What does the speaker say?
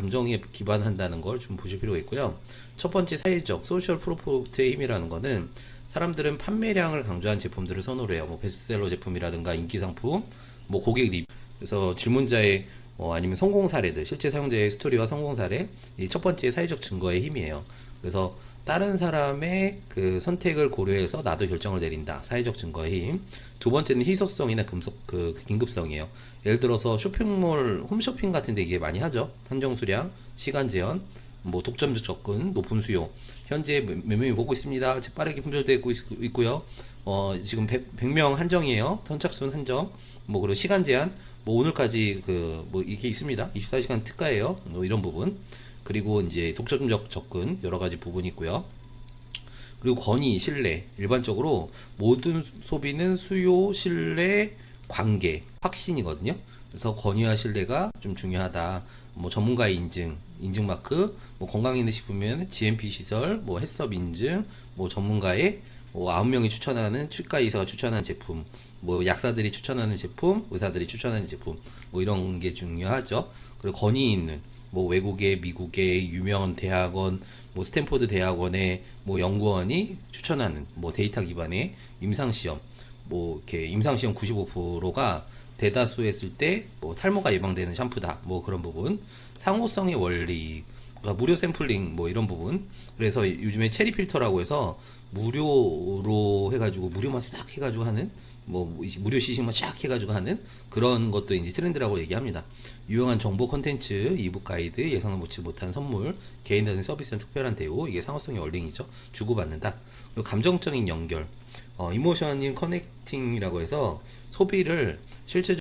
감정에 기반한다는 걸 좀 보실 필요가 있고요. 첫 번째 사회적 소셜 프로포트의 힘이라는 거는 사람들은 판매량을 강조한 제품들을 선호를 해요. 뭐 베스트셀러 제품이라든가 인기 상품, 뭐 고객 리뷰. 그래서 질문자의 어, 아니면 성공 사례들, 실제 사용자의 스토리와 성공 사례, 이 첫 번째 사회적 증거의 힘이에요. 그래서 다른 사람의 그 선택을 고려해서 나도 결정을 내린다. 사회적 증거의 힘. 두 번째는 희소성이나 금속 그 긴급성이에요. 예를 들어서 쇼핑몰 홈쇼핑 같은 데 이게 많이 하죠. 한정 수량, 시간 제한, 뭐 독점적 접근, 높은 수요. 현재 몇, 몇 명이 보고 있습니다. 빠르게 품절되고 있, 있고요. 어, 지금 100, 100명 한정이에요. 선착순 한정. 뭐 그리고 시간 제한. 뭐 오늘까지 그 뭐 이게 있습니다. 24시간 특가예요. 뭐 이런 부분. 그리고 이제 독점적 접근 여러 가지 부분이 있고요. 그리고 권위, 신뢰. 일반적으로 모든 소비는 수요, 신뢰, 관계, 확신이거든요. 그래서 권위와 신뢰가 좀 중요하다. 뭐 전문가의 인증, 인증 마크, 뭐 건강인을 싶으면 GMP 시설, 뭐 햇섭 인증, 뭐 전문가의 뭐 아홉 명이 추천하는 치과 의사가 추천하는 제품, 뭐 약사들이 추천하는 제품, 의사들이 추천하는 제품, 뭐 이런 게 중요하죠. 그리고 권위 있는 뭐 외국의 미국의 유명한 대학원, 뭐 스탠포드 대학원의 뭐 연구원이 추천하는 뭐 데이터 기반의 임상 시험, 뭐 이렇게 임상 시험 95%가 대다수 했을 때 뭐 탈모가 예방되는 샴푸다. 뭐 그런 부분. 상호성의 원리. 그러니까 무료 샘플링 뭐 이런 부분. 그래서 요즘에 체리 필터라고 해서 무료로 해가지고 무료만 싹 해가지고 하는 뭐 무료 시식만 쫙 해가지고 하는 그런 것도 이제 트렌드라고 얘기합니다. 유용한 정보 콘텐츠, 이북 가이드, 예상을 못지 못한 선물, 개인적인 서비스는 특별한 대우, 이게 상호성의 원리이죠. 주고받는다. 그리고 감정적인 연결, 어, 이모션인 커넥팅이라고 해서 소비를 실제적으로